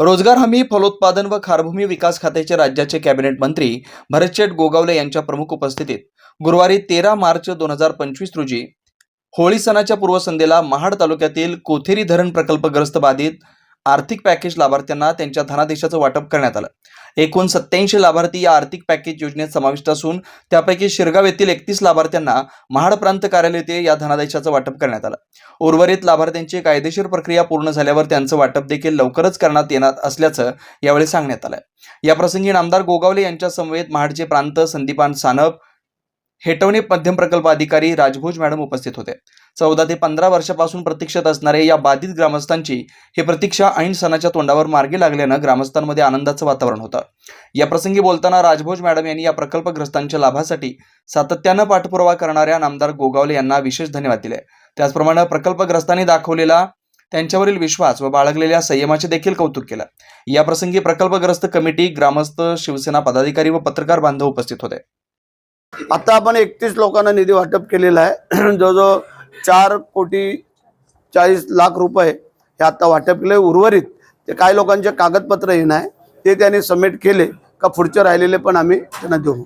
रोजगार हमी फलोत्पादन व खारभूमी विकास खात्याचे राज्याचे कॅबिनेट मंत्री भरतशेठ गोगावले यांच्या प्रमुख उपस्थितीत गुरुवारी तेरा मार्च दोन हजार पंचवीस रोजी होळी सणाच्या पूर्वसंध्येला महाड तालुक्यातील कोथेरी धरण प्रकल्पग्रस्त बाधित आर्थिक पॅकेज लाभार्थ्यांना त्यांच्या धनादेशाचं वाटप करण्यात आलं. एकूण सत्याऐंशी लाभार्थी या आर्थिक पॅकेज योजनेत समाविष्ट असून त्यापैकी शिरगाव येथील एकतीस लाभार्थ्यांना महाड प्रांत कार्यालय येथे या धनादेशाचं वाटप करण्यात आलं. उर्वरित लाभार्थ्यांची कायदेशीर प्रक्रिया पूर्ण झाल्यावर त्यांचं वाटप देखील लवकरच करण्यात येणार असल्याचं यावेळी सांगण्यात आलं याप्रसंगी नामदार गोगावले यांच्या समवेत महाडचे प्रांत संदीपान सानप हेटवणे मध्यम प्रकल्प अधिकारी राजभोज मॅडम उपस्थित होते. चौदा ते पंधरा वर्षापासून प्रतीक्षेत असणारे या बाधित ग्रामस्थांची ही प्रतीक्षा ऐन सणाच्या तोंडावर मार्गी लागल्यानं ग्रामस्थांमध्ये आनंदाचं वातावरण होतं. या प्रसंगी बोलताना राजभोज मॅडम यांनी या प्रकल्पग्रस्तांच्या लाभासाठी सातत्यानं पाठपुरावा करणाऱ्या नामदार गोगावले यांना विशेष धन्यवाद दिले. त्याचप्रमाणे प्रकल्पग्रस्तांनी दाखवलेला त्यांच्यावरील विश्वास व बाळगलेल्या संयमाचे देखील कौतुक केलं. या प्रसंगी प्रकल्पग्रस्त कमिटी ग्रामस्थ शिवसेना पदाधिकारी व पत्रकार बांधव उपस्थित होते. आता आपण एकतीस लोकांना निधी वाटप केलेला आहे. जवळजवळ चार कोटी चाळीस लाख रुपये हे आता वाटप केले. उर्वरित ते काही लोकांचे कागदपत्र येणं आहे. ते त्यांनी सबमिट केले. का पुढचे राहिलेले पण आम्ही त्यांना देऊ.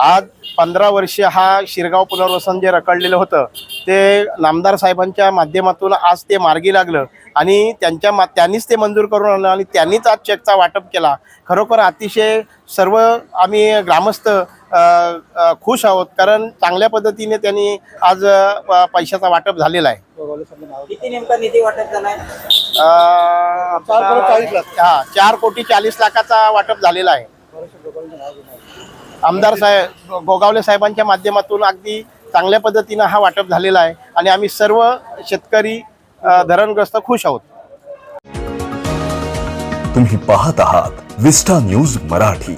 आज पंधरा वर्षे हा शिरगाव पुनर्वसन जे रखडलेलं होतं ते नामदार साहेबांच्या माध्यमातून आज ते मार्गी लागलं. आणि त्यांच्या मा त्यांनीच ते मंजूर करून आणलं आणि त्यांनीच आज चेकचा वाटप केला. खरोखर अतिशय सर्व आम्ही ग्रामस्थ खुश आहोत. कारण चांगल्या पद्धतीने त्यांनी आज पैशाचा वाटप झालेला आहे. किती नेमका निधी वाटप झालाय? अ, हा चार कोटी चाळीस लाखाचा वाटप झालेला आहे. आमदार साहेब गोगावले साहेबांच्या माध्यमातून अगदी चांगल्या पद्धतीनं हा वाटप झालेला आहे आणि आम्ही सर्व शेतकरी धरणग्रस्त खुश आहोत. तुम्ही पाहत आहात विस्टा न्यूज मराठी.